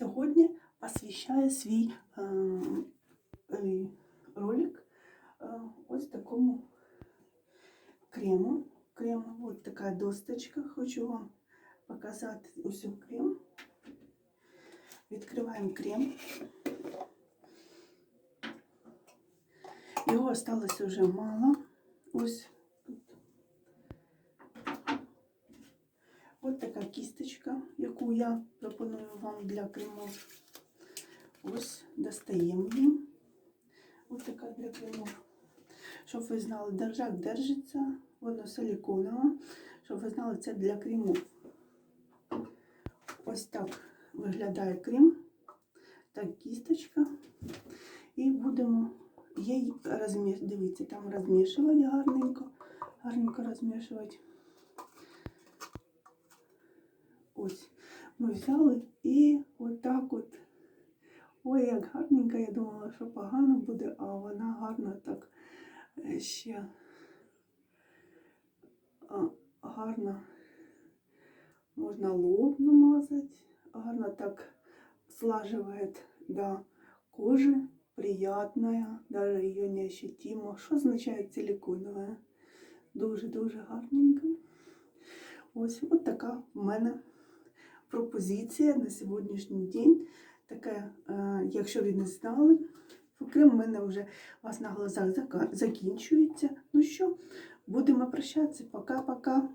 сьогодні посвящаю свій е, е, ролик е, ось такому крему. Крем, от така досточка. Хочу вам показати усю крем. Відкриваємо крем. Його осталось вже мало. Ось Ось така кісточка, яку я пропоную вам для кремов. Ось достаємо її. Ось така для кремов. Щоб ви знали, держак держиться, воно силіконове. Щоб ви знали, це для кремов. Ось так виглядає крем. Так, кісточка. І будемо її розміш... Дивіться, там розмішувати гарненько. Гарненько розмішувати. Ось. Ми взяли і отак от. Ой, як гарненько, я думала, що погано буде, а вона гарно так е, ще гарно можна лоб намазати, гарно так слаживает до кожи, приятная, даже ее не ощутимо. Що означає силиконовая? Дуже-дуже гарненько. Ось от така в мене пропозиція на сьогоднішній день. Таке, якщо ви не знали, поки в мене вже у вас на глазах закінчується. Ну що, будемо прощатися. Пока-пока.